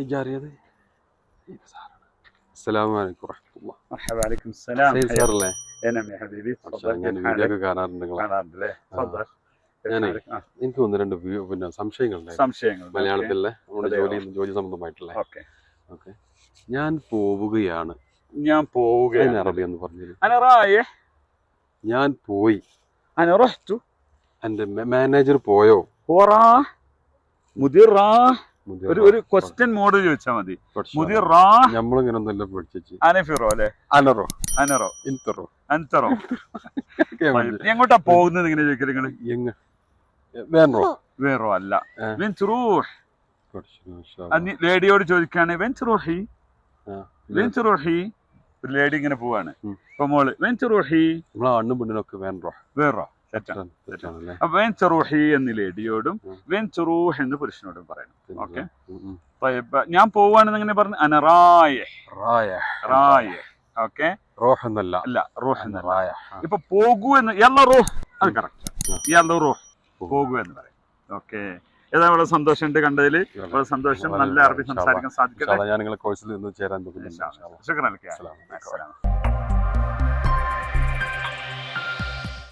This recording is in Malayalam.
ഇജാറിയത് അസ്സലാമു അലൈക്കും വറഹ്മത്തുള്ളാഹ്. مرحبا عليكم السلام സയ്യിദ് حياك. സാറല്ലേ إيه نعم يا حبيبي മാഷാ, تفضل ഞാൻ كيف വീഡിയോ حالك؟ ഒക്കെ കാണാറുണ്ട് നിങ്ങളെ أنا عبد الله تفضل كيف يعني حالك؟ آه، എനിക്ക് ഒന്ന് രണ്ട് വ്യൂ പിന്നെ സംശയങ്ങളുണ്ടായിരുന്നു സംശയങ്ങൾ മലയാളത്തിലെ നമ്മുടെ അതെയോ? ജോലി ജോലി സംബന്ധമായിട്ടുള്ള ഓക്കെ ഓക്കെ ഞാൻ പോവുകയാണ് ഞാൻ അതിന് പോവുകയാണ് അറബി എന്ന് പറഞ്ഞു أنا رايح ഞാൻ പോയി أنا رحت എന്റെ മാനേജർ പോയോ هو راح مدير راح മുതിർ ഒരു ഒരു ക്വസ്റ്റ്യൻ മോഡ് ചോദിച്ചാൽ മതി. മുതിർ റാ നമ്മളിങ്ങനൊന്നല്ല പഠിച്ചു അനഫിറോ അല്ലെ? അനറോ. അനറോ. ഇൻതറോ അൻതറോ. എങ്ങോട്ടാ പോകുന്നത് ഇങ്ങനെ ചോദിക്കൽ നിങ്ങൾ വേറോ? വേറോ അല്ല. വെൻചുറൂഹ് ലേഡിയോട് ചോദിക്കാണ് വെൻചുറൂഹി വെൻചുറൂഹി ഒരു ലേഡി ഇങ്ങനെ പോവാണ്. അപ്പൊ മോൾ വെൻചുറൂഹി നമ്മളെ അണ്ണും പെണ്ണിനൊക്കെ വേറോ വേറോ. അപ്പൊ വേൻ ചെറുഹി എന്ന് ലേഡിയോടും എന്ന് പുരുഷനോടും പറയണം. ഓക്കെ? ഞാൻ പോവാണെന്ന് എങ്ങനെ പറഞ്ഞു? റായ റായ. ഓക്കെ? റോഹ് എന്നല്ല. അല്ല റോഹ് എന്നല്ല. ഇപ്പൊ പോകൂ എന്ന് എല്ലാ റോഹ് അത് കറക്റ്റ് റോഹ് പോകൂ എന്ന് പറയും. ഓക്കെ? ഏതാ വളരെ സന്തോഷമുണ്ട് കണ്ടതിൽ വളരെ സന്തോഷം നല്ല അറബി സംസാരിക്കാൻ സാധിക്കും ഞാൻ നിങ്ങളെ കോഴ്സിൽ നിന്ന് ചേരാൻ ശുക്രൻ അലക്കിയ